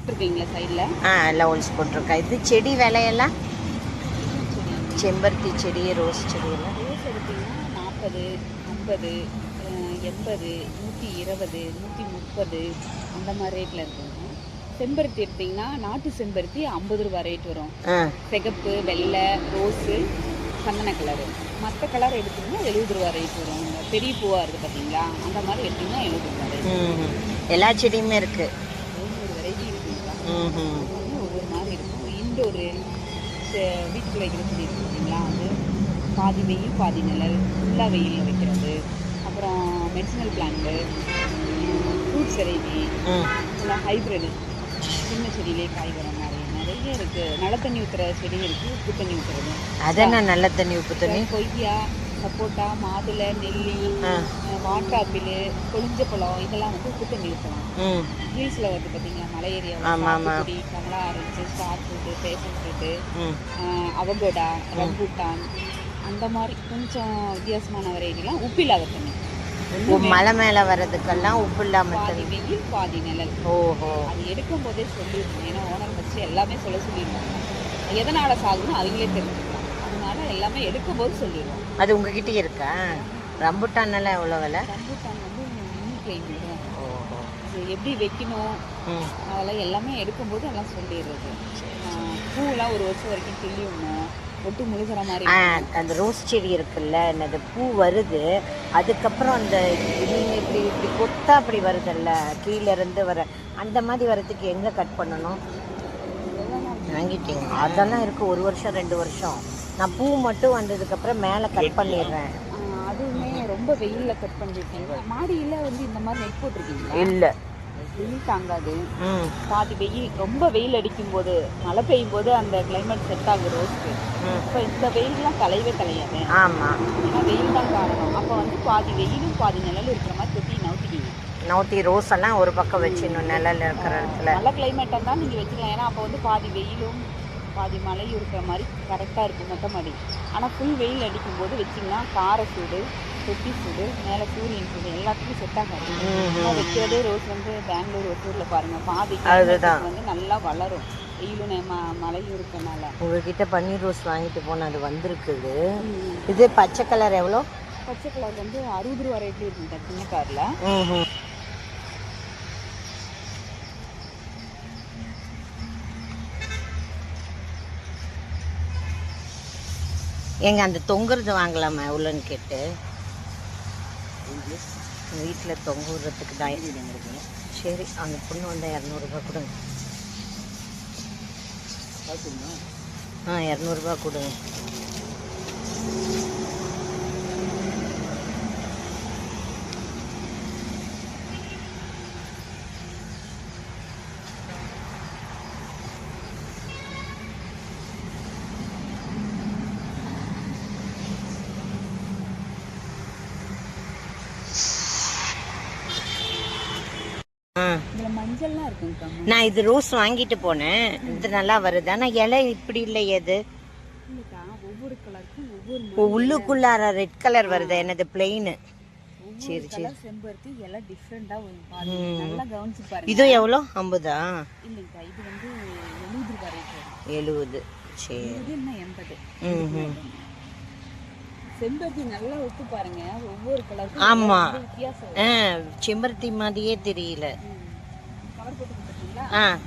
போட்டிருக்கீங்களா சைடில் ஆ எல்லாம் ஹோல்ஸ் போட்டிருக்கா இது செடி விலையெல்லாம் செம்பருத்தி செடி ரோஸ் செடி எல்லாம். ரோஸ் எடுத்தீங்கன்னா நாற்பது ஐம்பது எண்பது நூற்றி இருபது நூற்றி முப்பது அந்த மாதிரி ரேட்டில் இருக்குங்க. செம்பருத்தி எடுத்தீங்கன்னா நாட்டு செம்பருத்தி ஐம்பது ரூபா ரேட் வரும். சிகப்பு வெள்ளை ரோஸு சந்தன கலரு மற்ற கலர் எடுத்தீங்கன்னா எழுபது ரூபா ரேட் வரும். பெரிய பூவாக இருக்குது பார்த்தீங்களா அந்த மாதிரி எடுத்தீங்கன்னா எழுபது ரூபா ரேட் எல்லா செடியுமே இருக்கு ஒவ்வொரு வெரைட்டி இருக்குங்களா ம் ம் ஒவ்வொரு மாதிரி இருக்கும் இண்டோரு வீட்டுக்குள்ள வைக்கிற செடி இருக்கு பார்த்தீங்களா அது பாதி வெயில் பாதி நிழல் ஃபுல்லாக வெயிலில் வைக்கிறது அப்புறம் மெடிசினல் பிளான்ட்டு ஃப்ரூட்ஸ் வெரைட்டி ம் ஃபுல்லாக ஹைப்ரிடு சின்ன செடியிலே காய் வர மாதிரி நிறைய இருக்குது நல்ல தண்ணி ஊற்றுற செடியும் இருக்குது உப்பு தண்ணி ஊற்றுறது அதென்ன நல்ல தண்ணி உப்பு தண்ணி? கொய்யா சப்போட்டா மாதுளை நெல்லி ஆ. வாட்டாப்பிள் கொழிஞ்ச பழம் இதெல்லாம் வந்து உப்பு தண்ணி ஊற்றலாம் ஹில்ஸில் வருது பார்த்தீங்களா மலை ஏரியா. சாத்துக்குடி Kamala orange star fruit passion fruit avocado rambutan அந்த மாதிரி கொஞ்சம் வித்தியாசமான வெரைட்டிலாம் உப்பு இல்லாத தண்ணி மலை மேலே வர்றதுக்கெல்லாம் உப்பு இல்லாம பாதி வெயில் பாதி நிழல். ஓஹோ. அது எடுக்கும் போதே சொல்லிடுவோம் ஏன்னா ஓனர் வச்சு எல்லாமே சொல்ல சொல்லிடுவாங்க எதனால சாகுன்னு அவங்களே தெரிஞ்சுக்கலாம் அதனால எல்லாமே எடுக்கும் போது சொல்லிடுவோம். அது உங்ககிட்ட இருக்கா? ரம்புட்டான் எல்லாம் எவ்வளோ விலை? ரம்பூட்டான் வந்து எப்படி வைக்கணும்? அதெல்லாம் எல்லாமே எடுக்கும்போது எல்லாம் சொல்லிடுறது. பூவெல்லாம் ஒரு வருஷம் வரைக்கும் கிள்ளிடணும் ஒட்டு முழுகிற மாதிரி அந்த ரோஸ் செடி இருக்குல்ல என்னது பூ வருது. அதுக்கப்புறம் அந்த நீங்கள் இப்படி இப்படி கொத்தா அப்படி வருதுல்ல கீழே இருந்து வர அந்த மாதிரி வரதுக்கு எங்கே கட் பண்ணணும்? வாங்கிட்டீங்க. அதெல்லாம் இருக்கு ஒரு வருஷம் ரெண்டு வருஷம். நான் பூ மட்டும் வந்ததுக்கப்புறம் மேலே கட் பண்ணிடுறேன். அதுவுமே ரொம்ப வெயிலில் கட் பண்ணிருக்கீங்க மாடியில் வந்து இந்த மாதிரி நெட் போட்டிருக்கீங்களா? இல்லை. வெயில் தாங்காது. ம். பாதி வெயில் ரொம்ப வெயில் அடிக்கும் போது மழை பெய்யும் போது அந்த கிளைமேட் செட் ஆகும் ரோஸ்க்கு ம். இப்போ இந்த வெயில்லாம் கலையவே கலையாது ஆமாம் ஏன்னா வெயில் தான் காரணம். அப்போ வந்து பாதி வெயிலும் பாதி நிழலும் இருக்கிற மாதிரி தொட்டி நவுத்திக்கிங்க. நோட்டி ரோஸ் எல்லாம் ஒரு பக்கம் வச்சிடணும் நிழல் இருக்கிற இடத்துல. நல்ல கிளைமேட்டாக தான் நீங்கள் வச்சுக்கலாம். ஏன்னா அப்போ வந்து பாதி வெயிலும் பாதி மழையும் இருக்கிற மாதிரி கரெக்டாக இருக்கும் மொட்டை மாடி ஆனால் ஃபுல் வெயில் அடிக்கும்போது வச்சிங்கன்னா கார சூடு தொட்டி சூடு மேலே சூரியன் சூடு எல்லாத்துக்கும் செட் ஆகாது. வைக்கிறதே ரோஸ் வந்து பெங்களூர் ஒசூரில் பாருங்கள் பாதி வந்து நல்லா வளரும். வெயிலும் ம- மழையும் இருக்கனால. உங்ககிட்ட பன்னீர் ரோஸ் வாங்கிட்டு போன அது வந்திருக்குது. இது பச்சை கலர் எவ்வளோ? பச்சை கலர் வந்து அறுபது ரூபா ரேட்லேயும் இருக்குங்க சின்ன காரில். ம் ஏங்க அந்த தொங்குறது வாங்கலாமா எவ்வளோன்னு கேட்டு? வீட்டில் தொங்குறதுக்கு தான். சரி அந்த பொண்ணு வந்தால் இரநூறுபா கொடுங்க. ஆ இரநூறுபா கொடுங்க. நான் இது ரோஸ் வாங்கிட்டு போனேன். இது நல்லா வருது. ஆனால் இலை இப்படி இல்லை எது? உள்ளுக்குள்ளார ரெட் கலர் வருது. என்னது பிளெயின் ஒவ்வொரு கலர் செம்பருத்தி எல்லாம் நல்லா கவனிச்சு பாருங்க. இது எவ்வளோ? ஐம்பதா? இல்லைங்கக்கா இது வந்து எழுபது ரூபாய் ரேட் வரும் எழுபது சரி எண்பது. செம்பருத்தி நல்லா ஒத்து பாருங்க. ஒவ்வொரு கலருக்கும் ஆமா. ஆ செம்பருத்தி மாதிரியே தெரியல. கவர் போட்டு கொடுத்துருக்கீங்களா? ஆ.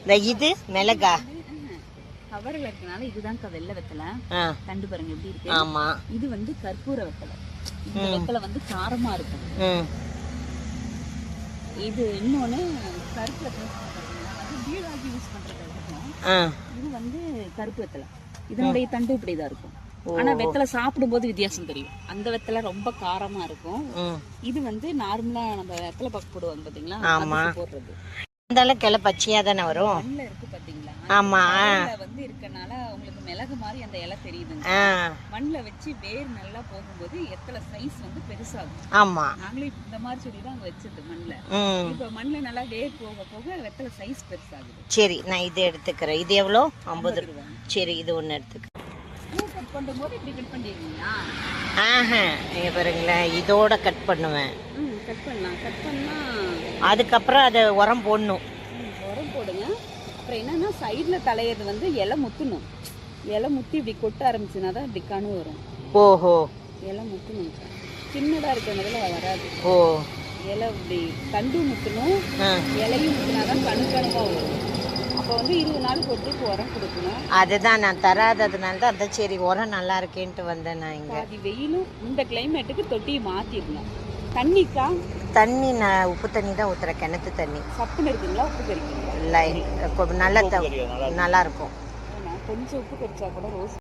இந்த இது மிளகா. கவரில் இருக்கனால இதுதான்க்கா வெள்ளை வெத்தலை. ஆ. தண்டு பாருங்க எப்படி இருக்கு. ஆமா. இது வந்து கற்பூர வெத்தலை. இந்த வெத்தலை வந்து காரமா இருக்கும். இது இன்னொன்னு கருப்பு பீடாக்கி யூஸ் ஆ. இது வந்து கருப்பு வெத்தலை. இதனுடைய தண்டு இப்படிதான் இருக்கும். ஆனா வெத்தலை சாப்பிடும்போது வித்தியாசம் தெரியும். அந்த வெத்தலை ரொம்ப காரமா இருக்கும். இது வந்து நார்மலா நம்ம வெத்தலை பாக்கு போடுவாங்க பாத்தீங்களா? போடுறது. இருந்தாலும் கிளை பச்சையா தானே வரும்? ஆமா. வந்து இருக்கனால உங்களுக்கு மிளகு மாதிரி அந்த இலை தெரியுதுங்க. மண்ணில் வச்சு வேர் நல்லா போகும்போது எத்தனை சைஸ் வந்து பெருசாகும். ஆமா. நாங்களே இந்த மாதிரி சொல்லி தான் வச்சது மண்ணில் இப்போ மண்ணில் நல்லா வேர் போக போக வெத்தலை சைஸ் பெருசாகுது? சரி நான் இது எடுத்துக்கிறேன். இது எவ்வளோ? ஐம்பது ரூபாய். சரி இது ஒன்று எடுத்துக்கிறேன் பூ கட் பண்ணும்போது இப்படி கட் பண்ணிடுவீங்களா? ஆஹா இங்க பாருங்களேன். இதோட கட் பண்ணுவேன். கட் பண்ணலாம். கட் பண்ணால் அதுக்கப்புறம் அதை உரம் போடணும். உரம் போடுங்க. அப்புறம் என்னன்னா சைடில் தலையிறது வந்து இலை முத்தணும். இலை முத்தி இப்படி கொட்ட ஆரம்பிச்சுனா தான் இப்படி கணு வரும். ஓஹோ. இலை முத்தணும். சின்னதாக இருக்கிறதுல வராது. ஓ. இலை இப்படி தண்டு முத்தணும். இலையும் முத்தினா தான் கணு கணுவாக வரும். அப்போ வந்து இருபது நாளுக்கு ஒருத்தருக்கு உரம் கொடுக்கணும். அதுதான் நான் தராததுனால தான் அதான் சரி உரம் நல்லா இருக்கேன்ட்டு வந்தேன் நான் இங்க. பாதி வெயிலும் இந்த கிளைமேட்டுக்கு தொட்டியை மாற்றிடணும் தண்ணிக்கா தண்ணி நான் உப்பு தண்ணி தான் ஊத்துறேன் கிணத்து தண்ணி. சப்புன்னு இருக்குங்களா உப்பு கறிக்குங்களா லை கொ- நல்ல நல்லா இருக்கும். கொஞ்சம் உப்பு கறிச்சா கூட ரோஸ்